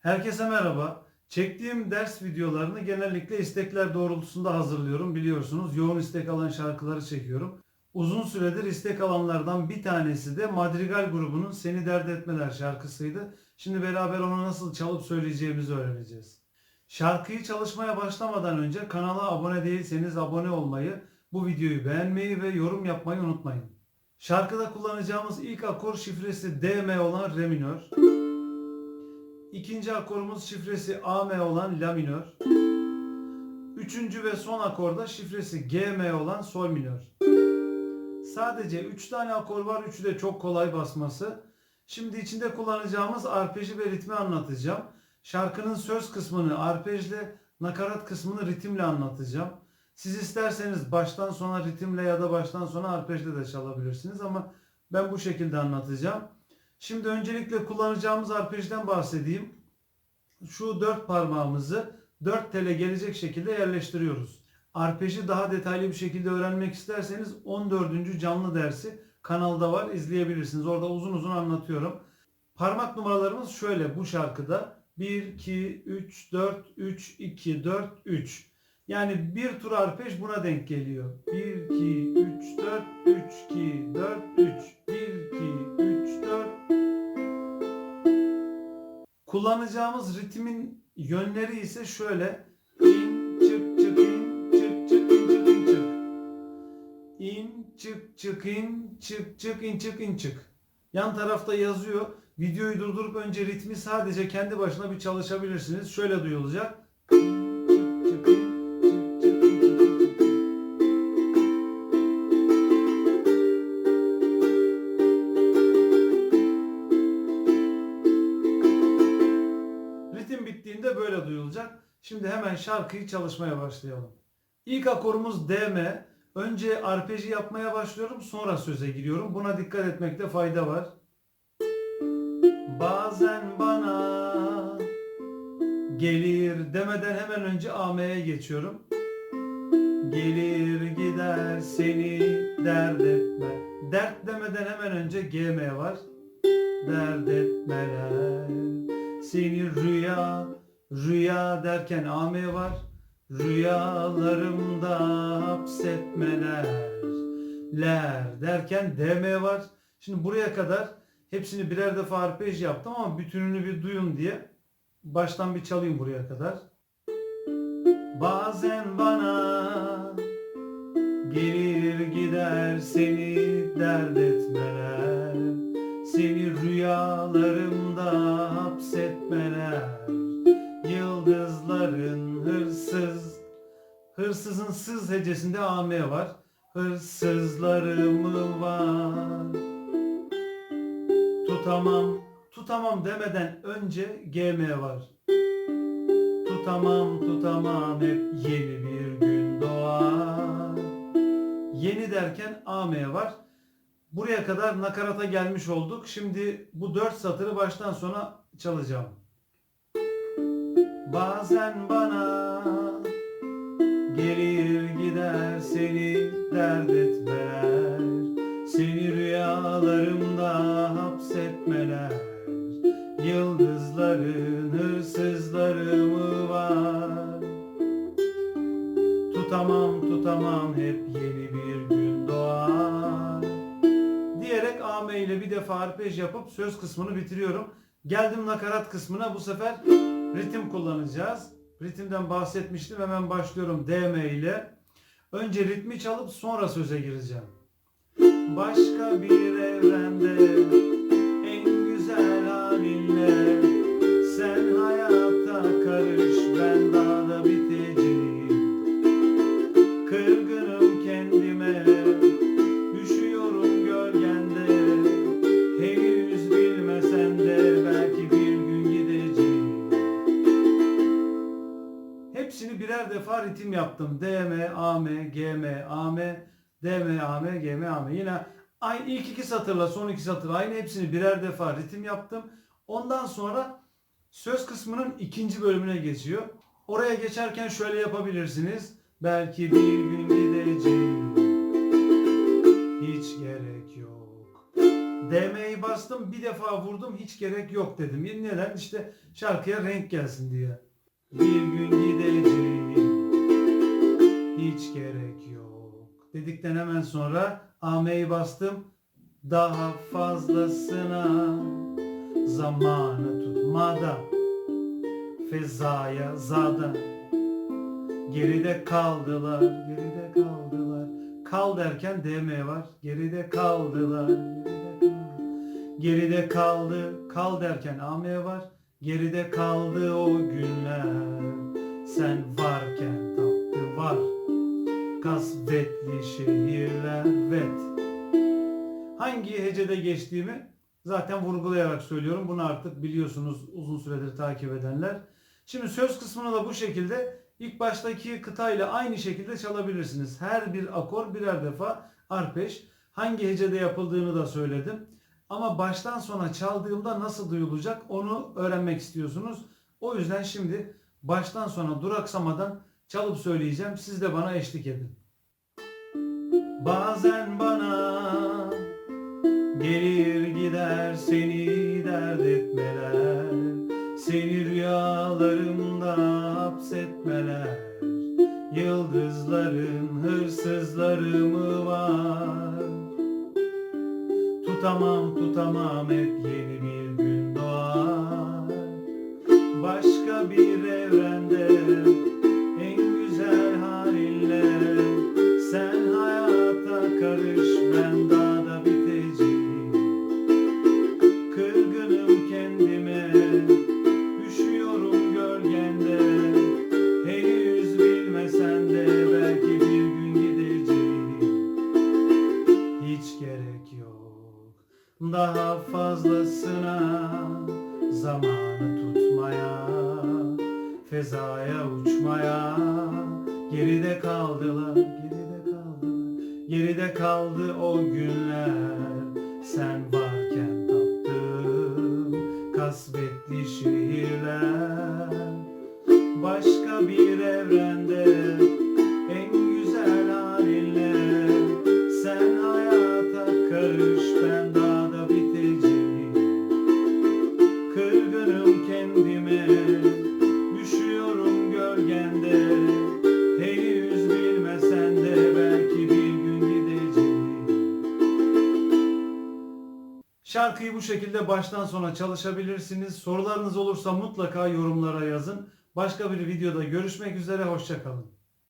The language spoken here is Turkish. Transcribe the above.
Herkese merhaba. Çektiğim ders videolarını genellikle istekler doğrultusunda hazırlıyorum. Biliyorsunuz yoğun istek alan şarkıları çekiyorum. Uzun süredir istek alanlardan bir tanesi de Madrigal grubunun Seni Dert Etmeler şarkısıydı. Şimdi beraber onu nasıl çalıp söyleyeceğimizi öğreneceğiz. Şarkıyı çalışmaya başlamadan önce kanala abone değilseniz abone olmayı, bu videoyu beğenmeyi ve yorum yapmayı unutmayın. Şarkıda kullanacağımız ilk akor şifresi DM olan Re minör. İkinci akorumuz şifresi AM olan La minör. Üçüncü ve son akorda şifresi GM olan Sol minör. Sadece 3 tane akor var. Üçü de çok kolay basması. Şimdi içinde kullanacağımız arpeji ve ritmi anlatacağım. Şarkının söz kısmını arpejle, nakarat kısmını ritimle anlatacağım. Siz isterseniz baştan sona ritimle ya da baştan sona arpejle de çalabilirsiniz ama ben bu şekilde anlatacağım. Şimdi öncelikle kullanacağımız arpejden bahsedeyim. Şu dört parmağımızı dört tele gelecek şekilde yerleştiriyoruz. Arpeji daha detaylı bir şekilde öğrenmek isterseniz 14. canlı dersi kanalda var izleyebilirsiniz. Orada uzun uzun anlatıyorum. Parmak numaralarımız şöyle bu şarkıda 1, 2, 3, 4, 3, 2, 4, 3. Yani bir tur arpej buna denk geliyor. 1, 2, 3, 4, 3, 2, 4, 3. 1, 2, 3, Kullanacağımız ritmin yönleri ise şöyle. İn, çık, çık, in, çık, çık, in, çık, in, çık. İn, çık, çık, in, çık, çık, in, çık, in, çık. Yan tarafta yazıyor. Videoyu durdurup önce ritmi sadece kendi başına bir çalışabilirsiniz. Şöyle duyulacak. Duyulacak. Şimdi hemen şarkıyı çalışmaya başlayalım. İlk akorumuz DM. Önce arpeji yapmaya başlıyorum sonra söze giriyorum. Buna dikkat etmekte fayda var. Bazen bana gelir demeden hemen önce AM'ye geçiyorum. Gelir gider seni dert etme. Dert demeden hemen önce GM var. Dert etmeler seni rüya rüya derken AM var. Rüyalarımda hapsetmeler ler derken DM var. Şimdi buraya kadar hepsini birer defa arpej yaptım ama bütününü bir duyun diye baştan bir çalayım buraya kadar. Bazen bana gelir gider seni dert etmeler Seni rüyalarımda Hırsızın sız hecesinde AM var Hırsızlarımı var Tutamam Tutamam demeden önce GM var Tutamam tutamam hep yeni bir gün doğar Yeni derken AM var. Buraya kadar nakarata gelmiş olduk. Şimdi bu dört satırı baştan sona çalacağım. Bazen bana gelir gider seni dert etmeler Seni rüyalarımda hapsetmeler Yıldızların hırsızları var Tutamam tutamam hep yeni bir gün doğar Diyerek AM ile bir defa arpej yapıp söz kısmını bitiriyorum. Geldim nakarat kısmına bu sefer ritim kullanacağız. Ritimden bahsetmiştim hemen başlıyorum DM ile. Önce ritmi çalıp sonra söze gireceğim. Başka bir evrende ritim yaptım. DM, AM, GM, AM, DM, AM, GM, AM. Yine aynı ilk iki satırla son iki satır aynı hepsini birer defa ritim yaptım. Ondan sonra söz kısmının ikinci bölümüne geçiyor. Oraya geçerken şöyle yapabilirsiniz. Belki bir gün gideceğim. Hiç gerek yok. Demeyi bastım bir defa vurdum hiç gerek yok dedim. Neden? İşte şarkıya renk gelsin diye. Bir gün gideceğim hiç gerek yok. Dedikten hemen sonra AM'yi bastım. Daha fazlasına zamanı tutmadan fezaya zada geride kaldılar geride kaldılar. Kal derken DM var. Geride kaldılar geride kaldı. Geride kaldı kal derken AM var. Geride kaldı o günler. Sen varken tatlı var kasvetli şehirler vet hangi hecede geçtiğimi zaten vurgulayarak söylüyorum. Bunu artık biliyorsunuz uzun süredir takip edenler. Şimdi söz kısmını da bu şekilde ilk baştaki kıtayla aynı şekilde çalabilirsiniz. Her bir akor birer defa arpeş. Hangi hecede yapıldığını da söyledim. Ama baştan sona çaldığımda nasıl duyulacak onu öğrenmek istiyorsunuz. O yüzden şimdi baştan sona duraksamadan çalıp söyleyeceğim. Siz de bana eşlik edin. Bazen bana Gelir gider seni dert etmeler Seni rüyalarımda hapsetmeler Yıldızların hırsızları mı var Tutamam tutamam hep yeni Daha fazlasına Zamanı tutmaya Fezaya uçmaya. Geride kaldılar Geride kaldılar Geride kaldı o günler. Sen varken tattım Kasvetli şehirler Başka bir evrende Şarkıyı bu şekilde baştan sona çalışabilirsiniz. Sorularınız olursa mutlaka yorumlara yazın. Başka bir videoda görüşmek üzere, hoşçakalın.